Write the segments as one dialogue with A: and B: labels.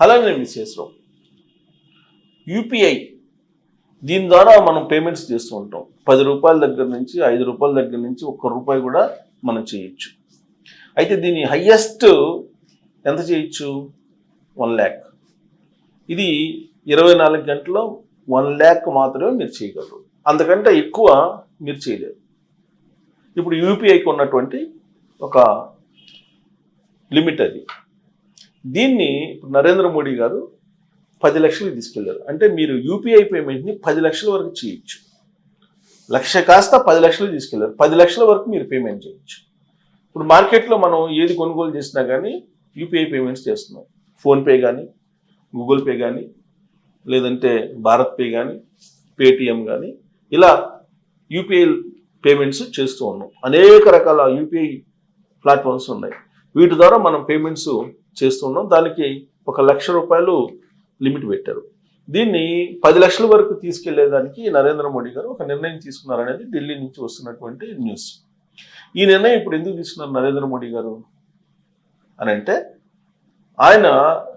A: Hello నేను విశేషరావు UPI దీని ద్వారా మనం పేమెంట్స్ చేస్తూ ఉంటాం. పది రూపాయల దగ్గర నుంచి ఐదు రూపాయల దగ్గర నుంచి ఒక్క రూపాయి కూడా మనం చేయొచ్చు. అయితే దీని హయ్యెస్ట్ ఎంత చేయొచ్చు? వన్ ల్యాక్ ఇది ఇరవై నాలుగు గంటల్లో వన్ ల్యాక్ మాత్రమే మీరు చేయగలరు. అంతకంటే ఎక్కువ మీరు చేయలేరు. ఇప్పుడు యూపీఐకి ఉన్నటువంటి ఒక లిమిట్ అది. దీన్ని ఇప్పుడు నరేంద్ర మోడీ గారు పది లక్షలు తీసుకెళ్ళారు. అంటే మీరు యూపీఐ పేమెంట్ని పది లక్షల వరకు చేయొచ్చు. లక్ష కాస్త పది లక్షలు తీసుకెళ్ళారు. పది లక్షల వరకు మీరు పేమెంట్ చేయొచ్చు. ఇప్పుడు మార్కెట్లో మనం ఏది కొనుగోలు చేసినా కానీ యూపీఐ పేమెంట్స్ చేస్తున్నాం. ఫోన్పే కానీ గూగుల్ పే కానీ లేదంటే భారత్ పే కానీ పేటిఎం కానీ ఇలా యూపీఐ పేమెంట్స్ చేస్తూ ఉన్నాం. అనేక రకాల యూపీఐ ప్లాట్ఫామ్స్ ఉన్నాయి. వీటి ద్వారా మనం పేమెంట్స్ చేస్తున్నాం. దానికి ఒక లక్ష రూపాయలు లిమిట్ పెట్టారు. దీన్ని పది లక్షల వరకు తీసుకెళ్ళేదానికి నరేంద్ర మోడీ గారు ఒక నిర్ణయం తీసుకున్నారనేది ఢిల్లీ నుంచి వస్తున్నటువంటి న్యూస్. ఈ నిర్ణయం ఇప్పుడు ఎందుకు తీసుకున్నారు నరేంద్ర మోడీ గారు అని అంటే ఆయన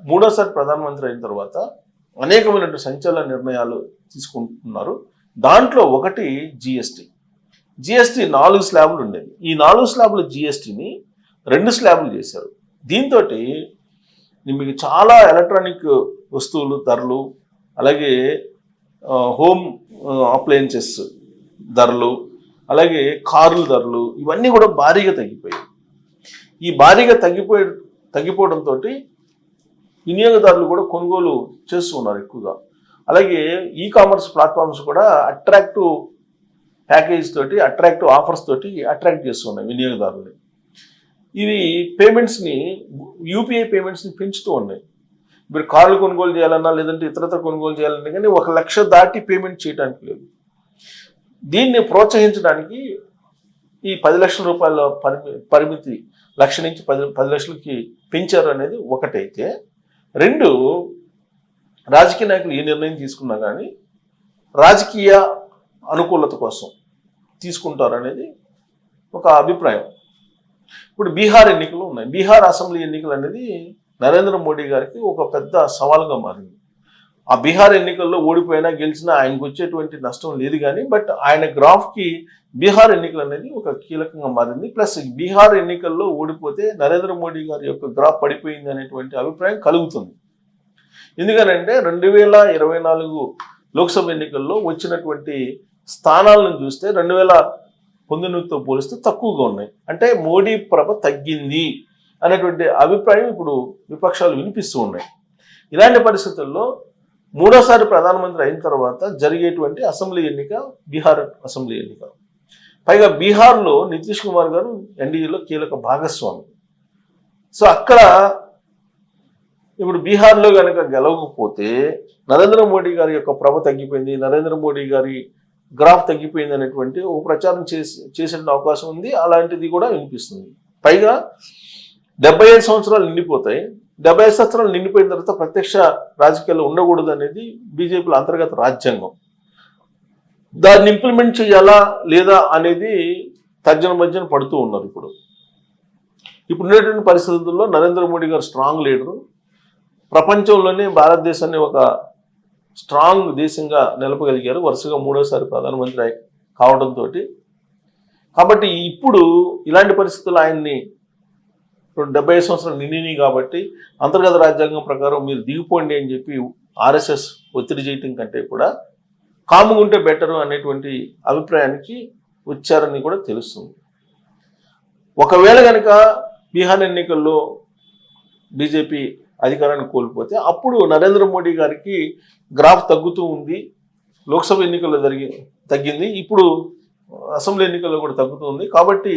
A: మూడోసారి ప్రధానమంత్రి అయిన తర్వాత అనేకమైన సంచలన నిర్ణయాలు తీసుకుంటున్నారు. దాంట్లో ఒకటి జిఎస్టి. జిఎస్టి నాలుగు స్లాబులు ఉండేవి. ఈ నాలుగు స్లాబ్ల జిఎస్టీని రెండు స్లాబులు చేశారు. దీంతో మీకు చాలా ఎలక్ట్రానిక్ వస్తువులు ధరలు అలాగే హోమ్ అప్లయన్సెస్ ధరలు అలాగే కార్లు ధరలు ఇవన్నీ కూడా భారీగా తగ్గిపోయాయి. ఈ భారీగా తగ్గిపోయి తగ్గిపోవడంతో వినియోగదారులు కూడా కొనుగోలు చేస్తూ ఉన్నారు ఎక్కువగా. అలాగే ఈ కామర్స్ ప్లాట్ఫామ్స్ కూడా అట్రాక్టివ్ ప్యాకేజ్ తోటి అట్రాక్టివ్ ఆఫర్స్ తోటి అట్రాక్ట్ చేస్తున్నాయి వినియోగదారుల్ని. ఇవి పేమెంట్స్ని యూపీఐ పేమెంట్స్ని పెంచుతూ ఉన్నాయి. మీరు కార్లు కొనుగోలు చేయాలన్నా లేదంటే ఇతరత్ర కొనుగోలు చేయాలన్నా కానీ ఒక లక్ష దాటి పేమెంట్ చేయడానికి లేదు. దీన్ని ప్రోత్సహించడానికి ఈ పది లక్షల రూపాయల పరిమి పరిమితి లక్ష నుంచి పది పది లక్షలకి పెంచారు అనేది ఒకటైతే. రెండు రాజకీయ నాయకులు ఏ నిర్ణయం తీసుకున్నా కానీ రాజకీయ అనుకూలత కోసం తీసుకుంటారు అనేది ఒక అభిప్రాయం. ఇప్పుడు బీహార్ ఎన్నికలు ఉన్నాయి. బీహార్ అసెంబ్లీ ఎన్నికలు అనేది నరేంద్ర మోడీ గారికి ఒక పెద్ద సవాల్గా మారింది. ఆ బీహార్ ఎన్నికల్లో ఓడిపోయినా గెలిచినా ఆయనకు వచ్చేటువంటి నష్టం లేదు కానీ బట్ ఆయన గ్రాఫ్కి బీహార్ ఎన్నికలు అనేది ఒక కీలకంగా మారింది. ప్లస్ బీహార్ ఎన్నికల్లో ఓడిపోతే నరేంద్ర మోడీ గారి యొక్క గ్రాఫ్ పడిపోయింది అనేటువంటి అభిప్రాయం కలుగుతుంది. ఎందుకనంటే రెండు వేల ఇరవై నాలుగు లోక్సభ ఎన్నికల్లో వచ్చినటువంటి స్థానాలను చూస్తే రెండు వేల పొందినతో పోలిస్తే తక్కువగా ఉన్నాయి. అంటే మోడీ ప్రభ తగ్గింది అనేటువంటి అభిప్రాయం ఇప్పుడు విపక్షాలు వినిపిస్తూ ఉన్నాయి. ఇలాంటి పరిస్థితుల్లో మూడోసారి ప్రధానమంత్రి అయిన తర్వాత జరిగేటువంటి అసెంబ్లీ ఎన్నిక బీహార్ అసెంబ్లీ ఎన్నిక. పైగా బీహార్లో నితీష్ కుమార్ గారు ఎన్డీఏలో కీలక భాగస్వామి. సో అక్కడ ఇప్పుడు బీహార్లో కనుక గెలవకపోతే నరేంద్ర మోడీ గారి యొక్క ప్రభ తగ్గిపోయింది నరేంద్ర మోడీ గారి గ్రాఫ్ తగ్గిపోయింది అనేటువంటి ఒక ప్రచారం చేసి చేసే అవకాశం ఉంది. అలాంటిది కూడా వినిపిస్తుంది. పైగా డెబ్బై ఐదు సంవత్సరాలు నిండిపోతాయి. డెబ్బై ఐదు సంవత్సరాలు నిండిపోయిన తర్వాత ప్రత్యక్ష రాజకీయాలు ఉండకూడదు అనేది బీజేపీల అంతర్గత రాజ్యాంగం. దాన్ని ఇంప్లిమెంట్ చేయాలా లేదా అనేది తర్జన మధ్యన పడుతూ ఉన్నారు ఇప్పుడు. ఇప్పుడు ఉండేటువంటి పరిస్థితుల్లో నరేంద్ర మోడీ గారు స్ట్రాంగ్ లీడరు ప్రపంచంలోనే భారతదేశాన్ని ఒక స్ట్రాంగ్ దేశంగా నిలపగలిగారు. వరుసగా మూడోసారి ప్రధానమంత్రి కావడంతో కాబట్టి ఇప్పుడు ఇలాంటి పరిస్థితులు ఆయన్ని ఇప్పుడు డెబ్బై ఐదు సంవత్సరాలు నిండినాయి కాబట్టి అంతర్గత రాజ్యాంగం ప్రకారం మీరు దిగిపోండి అని చెప్పి ఆర్ఎస్ఎస్ ఒత్తిడి చేయటం కంటే కూడా కాముగా ఉంటే బెటరు అనేటువంటి అభిప్రాయానికి వచ్చారని కూడా తెలుస్తుంది. ఒకవేళ కనుక బీహార్ ఎన్నికల్లో బీజేపీ అధికారాన్ని కోల్పోతే అప్పుడు నరేంద్ర మోడీ గారికి గ్రాఫ్ తగ్గుతూ ఉంది. లోక్సభ ఎన్నికల్లో జరిగి తగ్గింది. ఇప్పుడు అసెంబ్లీ ఎన్నికల్లో కూడా తగ్గుతుంది కాబట్టి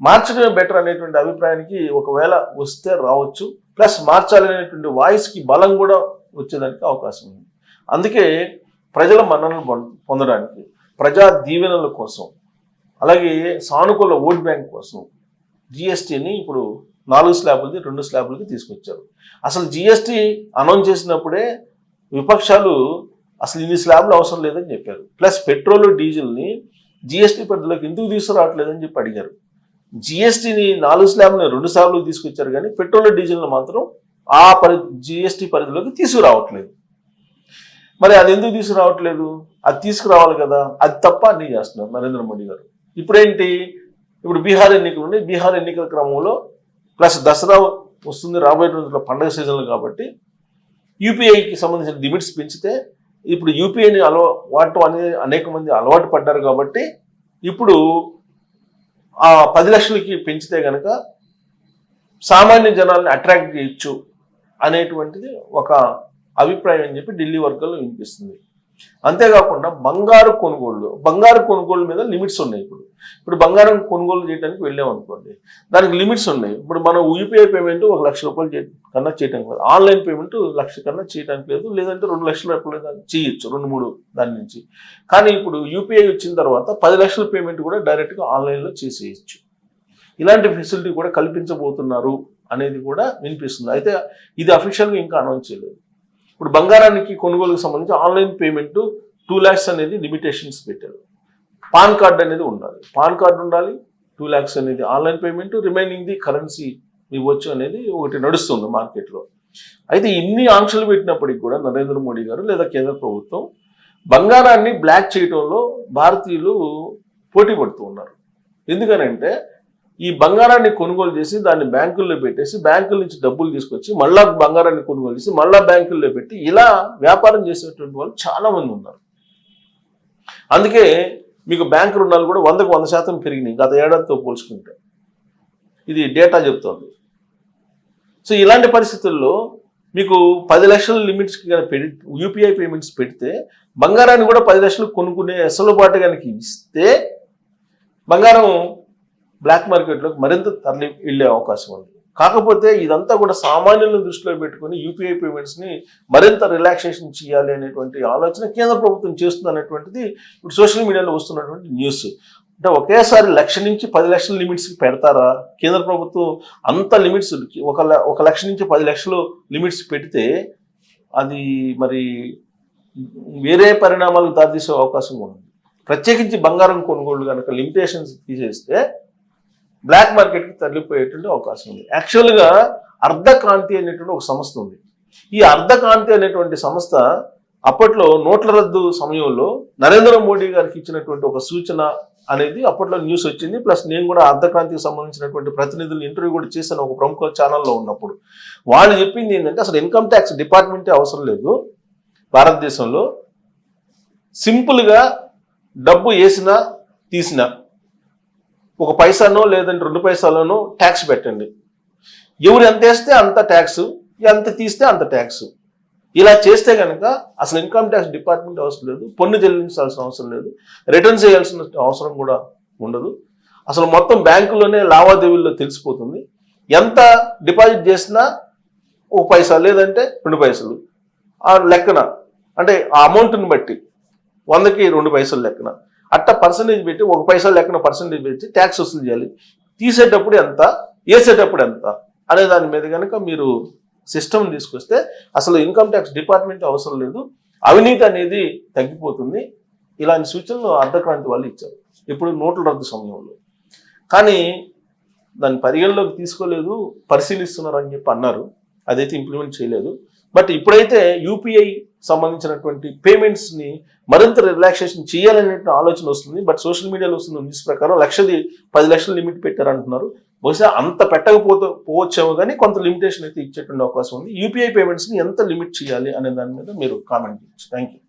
A: మార్చడమే బెటర్ అనేటువంటి అభిప్రాయానికి ఒకవేళ వస్తే రావచ్చు. ప్లస్ మార్చాలనేటువంటి వాయిస్కి బలం కూడా వచ్చేదానికి అవకాశం ఉంది. అందుకే ప్రజల మన్ననలు పొందడానికి ప్రజా దీవెనల కోసం అలాగే సానుకూల ఓట్ బ్యాంక్ కోసం జిఎస్టీని ఇప్పుడు నాలుగు స్లాబులది రెండు స్లాబులకి తీసుకొచ్చారు. అసలు జిఎస్టీ అనౌన్స్ చేసినప్పుడే విపక్షాలు అసలు ఇన్ని స్లాబ్లు అవసరం లేదని చెప్పారు. ప్లస్ పెట్రోల్ డీజిల్ని జిఎస్టీ పరిధిలోకి ఎందుకు తీసుకురావట్లేదని చెప్పి అడిగారు. జిఎస్టీని నాలుగు స్లాబ్ని రెండు స్లాబ్లు తీసుకొచ్చారు కానీ పెట్రోల్ డీజిల్ని మాత్రం ఆ పరి జిఎస్టి పరిధిలోకి తీసుకురావట్లేదు. మరి అది ఎందుకు తీసుకురావట్లేదు? అది తీసుకురావాలి కదా. అది తప్ప అన్ని చేస్తున్నారు నరేంద్ర మోడీ గారు. ఇప్పుడేంటి? ఇప్పుడు బీహార్ ఎన్నికలు ఉన్నాయి. బీహార్ ఎన్నికల క్రమంలో ప్లస్ దసరా వస్తుంది రాబోయే రోజుల్లో పండగ సీజన్లు కాబట్టి యూపీఐకి సంబంధించిన లిమిట్స్ పెంచితే ఇప్పుడు యూపీఐని అలవా వాడటం అనేది అనేక మంది అలవాటు పడ్డారు కాబట్టి ఇప్పుడు ఆ పది లక్షలకి పెంచితే గనక సామాన్య జనాల్ని అట్రాక్ట్ చేయొచ్చు అనేటువంటిది ఒక అభిప్రాయం అని చెప్పి ఢిల్లీ వర్గాల్లో వినిపిస్తుంది. అంతేకాకుండా బంగారు కొనుగోళ్ళు బంగారు కొనుగోలు మీద లిమిట్స్ ఉన్నాయి ఇప్పుడు. ఇప్పుడు బంగారం కొనుగోలు చేయడానికి వెళ్ళామనుకోండి దానికి లిమిట్స్ ఉన్నాయి. ఇప్పుడు మనం యూపీఐ పేమెంట్ ఒక లక్ష రూపాయలు కన్నా చేయడానికి లేదు. ఆన్లైన్ పేమెంట్ లక్ష కన్నా చేయడానికి లేదు. లేదంటే రెండు లక్షల రూపాయలు చేయొచ్చు రెండు మూడు దాని నుంచి. కానీ ఇప్పుడు యూపీఐ వచ్చిన తర్వాత పది లక్షల పేమెంట్ కూడా డైరెక్ట్గా ఆన్లైన్లో చేసేయచ్చు. ఇలాంటి ఫెసిలిటీ కూడా కల్పించబోతున్నారు అనేది కూడా వినిపిస్తుంది. అయితే ఇది అఫీషియల్గా ఇంకా అనౌన్స్ చేయలేదు. ఇప్పుడు బంగారానికి కొనుగోలుకు సంబంధించి ఆన్లైన్ పేమెంట్ టూ ల్యాక్స్ అనేది లిమిటేషన్స్ పెట్టారు. పాన్ కార్డ్ అనేది ఉండాలి. పాన్ కార్డ్ ఉండాలి టూ ల్యాక్స్ అనేది online payment remaining the currency ఇవ్వచ్చు అనేది ఒకటి నడుస్తుంది మార్కెట్లో. అయితే ఇన్ని ఆంక్షలు పెట్టినప్పటికీ కూడా నరేంద్ర మోడీ గారు లేదా కేంద్ర ప్రభుత్వం బంగారాన్ని బ్లాక్ చేయడంలో భారతీయులు పోటీ పడుతూ ఉన్నారు. ఎందుకనంటే ఈ బంగారాన్ని కొనుగోలు చేసి దాన్ని బ్యాంకుల్లో పెట్టేసి బ్యాంకుల నుంచి డబ్బులు తీసుకొచ్చి మళ్ళా బంగారాన్ని కొనుగోలు చేసి మళ్ళా బ్యాంకుల్లో పెట్టి ఇలా వ్యాపారం చేసేటువంటి వాళ్ళు చాలా మంది ఉన్నారు. అందుకే మీకు బ్యాంకు రుణాలు కూడా వందకు వంద శాతం పెరిగినాయి గత ఏడాదితో పోల్చుకుంటే. ఇది డేటా చెప్తోంది. సో ఇలాంటి పరిస్థితుల్లో మీకు పది లక్షల లిమిట్స్ పెడి యూపీఐ పేమెంట్స్ పెడితే బంగారాన్ని కూడా పది లక్షలు కొనుక్కునే ఎసలుబాటు కనుక ఇస్తే బంగారం బ్లాక్ మార్కెట్లోకి మరింత తరలి వెళ్ళే అవకాశం ఉంది. కాకపోతే ఇదంతా కూడా సామాన్యులను దృష్టిలో పెట్టుకుని యూపీఐ పేమెంట్స్ని మరింత రిలాక్సేషన్ చేయాలి అనేటువంటి ఆలోచన కేంద్ర ప్రభుత్వం చేస్తుంది అనేటువంటిది ఇప్పుడు సోషల్ మీడియాలో వస్తున్నటువంటి న్యూస్ అంటే ఒకేసారి లక్ష నుంచి పది లక్షల లిమిట్స్ పెడతారా? కేంద్ర ప్రభుత్వం అంత లిమిట్స్ ఒక ల- ఒక లక్ష నుంచి పది లక్షలు లిమిట్స్ పెడితే అది మరి వేరే పరిణామాలకు దారితీసే అవకాశం ఉంది. ప్రత్యేకించి బంగారం కొనుగోలు కనుక లిమిటేషన్స్ తీసేస్తే బ్లాక్ మార్కెట్కి తరలిపోయేటువంటి అవకాశం ఉంది. యాక్చువల్గా అర్ధక్రాంతి అనేటువంటి ఒక సంస్థ ఉంది. ఈ అర్ధక్రాంతి అనేటువంటి సంస్థ అప్పట్లో నోట్ల రద్దు సమయంలో నరేంద్ర మోడీ గారికి ఇచ్చినటువంటి ఒక సూచన అనేది అప్పట్లో న్యూస్ వచ్చింది. ప్లస్ నేను కూడా అర్ధక్రాంతికి సంబంధించినటువంటి ప్రతినిధులు ఇంటర్వ్యూ కూడా చేశాను ఒక ప్రముఖ ఛానల్లో ఉన్నప్పుడు. వాళ్ళు చెప్పింది ఏంటంటే అసలు ఇన్కమ్ ట్యాక్స్ డిపార్ట్మెంటే అవసరం లేదు భారతదేశంలో. సింపుల్గా డబ్బు వేసినా తీసినా ఒక పైసానో లేదంటే రెండు పైసాలోనో ట్యాక్స్ పెట్టండి. ఎవరు ఎంత వేస్తే అంత ట్యాక్స్ ఎంత తీస్తే అంత ట్యాక్స్ ఇలా చేస్తే కనుక అసలు ఇన్కమ్ ట్యాక్స్ డిపార్ట్మెంట్ అవసరం లేదు పన్ను చెల్లించాల్సిన అవసరం లేదు రిటర్న్ చేయాల్సిన అవసరం కూడా ఉండదు. అసలు మొత్తం బ్యాంకులోనే లావాదేవీల్లో తెలిసిపోతుంది. ఎంత డిపాజిట్ చేసినా ఒక పైసా లేదంటే రెండు పైసలు. ఆ లెక్కన అంటే ఆ అమౌంట్ని బట్టి వందకి రెండు పైసలు లెక్కన. అట్ట పర్సంటేజ్ పెట్టి ఒక పైసా లెక్కన పర్సంటేజ్ పెట్టి ట్యాక్స్ వసూలు చేయాలి. తీసేటప్పుడు ఎంత? వేసేటప్పుడు ఎంత? అనే దాని మీద కనుక మీరు సిస్టమ్ తీసుకొస్తే అసలు ఇన్కమ్ ట్యాక్స్ డిపార్ట్మెంట్ అవసరం లేదు. అవినీతి అనేది తగ్గిపోతుంది. ఇలాంటి సూచనలు అర్ధక్రాంతి వాళ్ళు ఇచ్చారు. ఇప్పుడు నోట్ల రద్దు సమయంలో. కానీ దాన్ని పరిగణలోకి తీసుకోలేదు పరిశీలిస్తున్నారు అని చెప్పి అన్నారు. అదైతే ఇంప్లిమెంట్ చేయలేదు. బట్ ఇప్పుడైతే యూపీఐ సంబంధించినటువంటి పేమెంట్స్ని మరింత రిలాక్సేషన్ చేయాలనే ఆలోచన వస్తుంది. బట్ సోషల్ మీడియాలో వస్తున్న న్యూస్ ప్రకారం లక్షది పది లక్షల లిమిట్ పెట్టారంటున్నారు. బహుశా అంత పెట్టకపోతే పోవచ్చేమో కానీ కొంత లిమిటేషన్ అయితే ఇచ్చేటువంటి అవకాశం ఉంది. యూపీఐ పేమెంట్స్ని ఎంత లిమిట్ చేయాలి అనే దాని మీద మీరు కామెంట్ చేయొచ్చు. Thank you